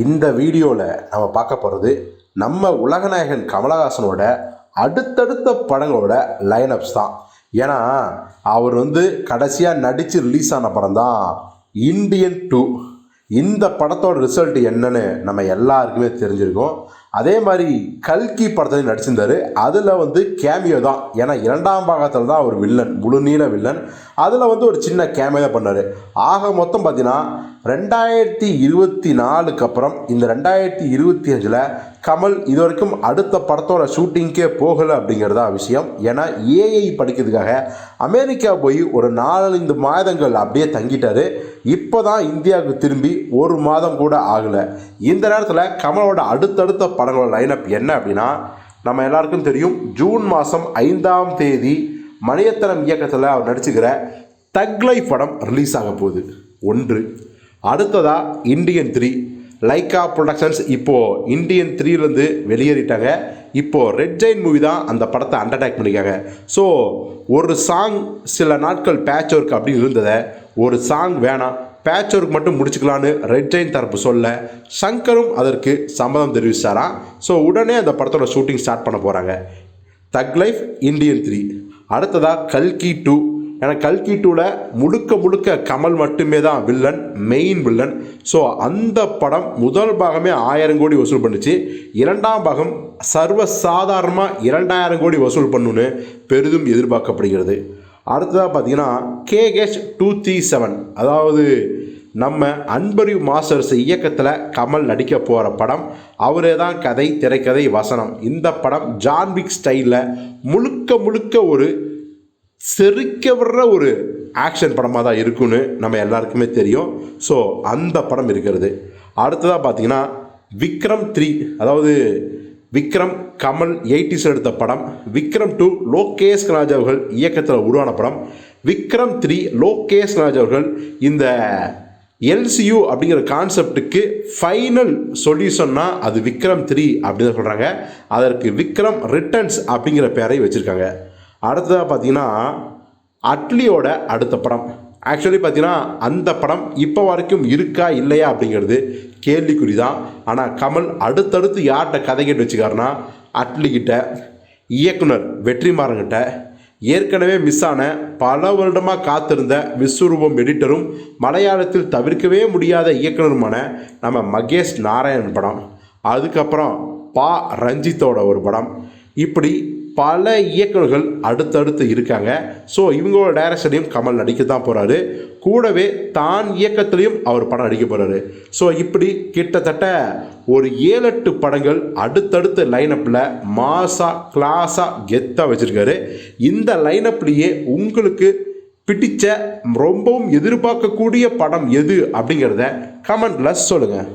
இந்த வீடியோவில் நம்ம பார்க்க போகிறது நம்ம உலகநாயகன் கமலஹாசனோட அடுத்தடுத்த படங்களோட லைனப்ஸ் தான். ஏன்னா அவர் வந்து கடைசியாக நடித்து ரிலீஸ் ஆன படம் தான் இண்டியன் டூ. இந்த படத்தோட ரிசல்ட் என்னன்னு நம்ம எல்லாருக்குமே தெரிஞ்சிருக்கோம். அதே மாதிரி கல்கி படத்துலையும் நடிச்சிருந்தாரு. அதில் வந்து கேமியோ தான். ஏன்னா இரண்டாம் பாகத்தில் தான் அவர் வில்லன் முழு நீள வில்லன் அதில் வந்து ஒரு சின்ன கேமியோ தான் பண்ணார். ஆக மொத்தம் பார்த்தீங்கன்னா ரெண்டாயிரத்தி இருபத்தி நாலுக்கு அப்புறம் இந்த ரெண்டாயிரத்தி இருபத்தி அஞ்சில் கமல் இது வரைக்கும் அடுத்த படத்தோட ஷூட்டிங்க்கே போகலை அப்படிங்கிறதா விஷயம். ஏன்னா ஏஐ படிக்கிறதுக்காக அமெரிக்கா போய் ஒரு நாலஞ்சு மாதங்கள் அப்படியே தங்கிட்டார். இப்போ தான் இந்தியாவுக்கு திரும்பி ஒரு மாதம் கூட ஆகலை. இந்த நேரத்தில் கமலோட அடுத்தடுத்த படங்களோட லைனப் என்ன அப்படின்னா நம்ம எல்லாருக்கும் தெரியும் ஜூன் மாதம் ஐந்தாம் தேதி மணியத்தனம் இயக்கத்தில் அவர் நடிச்சுக்கிற தக்லை படம் ரிலீஸ் ஆக போகுது. ஒன்று. அடுத்ததாக இந்தியன் த்ரீ லைக்கா ப்ரொடக்ஷன்ஸ் இப்போது இந்தியன் த்ரீலேருந்து வெளியேறிட்டாங்க. இப்போது ரெட் ஜெயின் மூவி தான் அந்த படத்தை அண்டர்டேக் பண்ணிக்காங்க ஸோ ஒரு சாங் சில நாட்கள் பேட்ச் ஒர்க் அப்படி இருந்ததை ஒரு சாங் வேணாம் பேட்ச் ஒர்க் மட்டும் முடிச்சுக்கலான்னு ரெட் ஜெயின் தரப்பு சொல்ல சங்கரும் அதற்கு சம்மதம் தெரிவிச்சாராம் ஸோ உடனே அந்த படத்தோட ஷூட்டிங் ஸ்டார்ட் பண்ண போகிறாங்க தக் லைஃப் இந்தியன் த்ரீ அடுத்ததாக கல்கி டூ ஏன்னா கல்கி டூவில் முழுக்க முழுக்க கமல் மட்டுமே தான் வில்லன் மெயின் வில்லன் ஸோ அந்த படம் முதல் பாகமே ஆயிரம் கோடி வசூல் பண்ணுச்சு. இரண்டாம் பாகம் சர்வ சாதாரணமாக இரண்டாயிரம் கோடி வசூல் பண்ணுன்னு பெரிதும் எதிர்பார்க்கப்படுகிறது. அடுத்ததாக பார்த்தீங்கன்னா கேகேஷ் டூ த்ரீ செவன் அதாவது நம்ம அன்பறிவு மாஸ்டர்ஸ் இயக்கத்தில் கமல் நடிக்க போகிற படம் அவரே தான் கதை திரைக்கதை வசனம். இந்த படம் ஜான்விக் ஸ்டைலில் முழுக்க முழுக்க ஒரு செரிக்க விடுற ஒரு ஆக்ஷன் படமாக தான் இருக்குன்னு நம்ம எல்லாருக்குமே தெரியும். ஸோ அந்த படம் இருக்கிறது. அடுத்ததாக பார்த்தீங்கன்னா விக்ரம் த்ரீ அதாவது விக்ரம் கமல் எயிட்டிஸ் எடுத்த படம். விக்ரம் டூ லோகேஷ் கனாஜ் அவர்கள் இயக்கத்தில் உருவான படம். விக்ரம் த்ரீ லோகேஷ் கனாஜ் அவர்கள் இந்த எல்சியூ அப்படிங்கிற கான்செப்டுக்கு ஃபைனல் சொல்யூஷன்னா அது விக்ரம் த்ரீ அப்படின்னு சொல்கிறாங்க அதற்கு விக்ரம் ரிட்டர்ன்ஸ் அப்படிங்கிற பேரை வச்சுருக்காங்க. அடுத்ததாக பார்த்தீங்கன்னா அட்லியோட அடுத்த படம். ஆக்சுவலி பார்த்தீங்கன்னா அந்த படம் இப்போ வரைக்கும் இருக்கா இல்லையா அப்படிங்கிறது கேள்விக்குறி தான் ஆனால் கமல் அடுத்தடுத்து யார்கிட்ட கதை கேட்டு வச்சுக்காருன்னா அட்லிக்கிட்ட இயக்குனர் வெற்றிமாறன்கிட்ட ஏற்கனவே மிஸ் ஆன பல வருடமாக காத்திருந்த விஸ்வரூபம் எடிட்டரும் மலையாளத்தில் தவிர்க்கவே முடியாத இயக்குனருமான நம்ம மகேஷ் நாராயண் படம். அதுக்கப்புறம் பா ரஞ்சித்தோட ஒரு படம். இப்படி பல இயக்குநர்கள் அடுத்தடுத்து இருக்காங்க. ஸோ இவங்களோட டைரக்ஷனையும் கமல் நடிக்க தான் போகிறாரு கூடவே தான் இயக்கத்திலையும் அவர் படம் நடிக்க போகிறாரு ஸோ இப்படி கிட்டத்தட்ட ஒரு ஏழு எட்டு படங்கள் அடுத்தடுத்த லைனப்பில் மாசா கிளாஸாக கெத்தாக வச்சுருக்காரு. இந்த லைனப்லேயே உங்களுக்கு பிடிச்ச ரொம்பவும் எதிர்பார்க்கக்கூடிய படம் எது அப்படிங்கிறத கமெண்ட்டில் சொல்லுங்கள்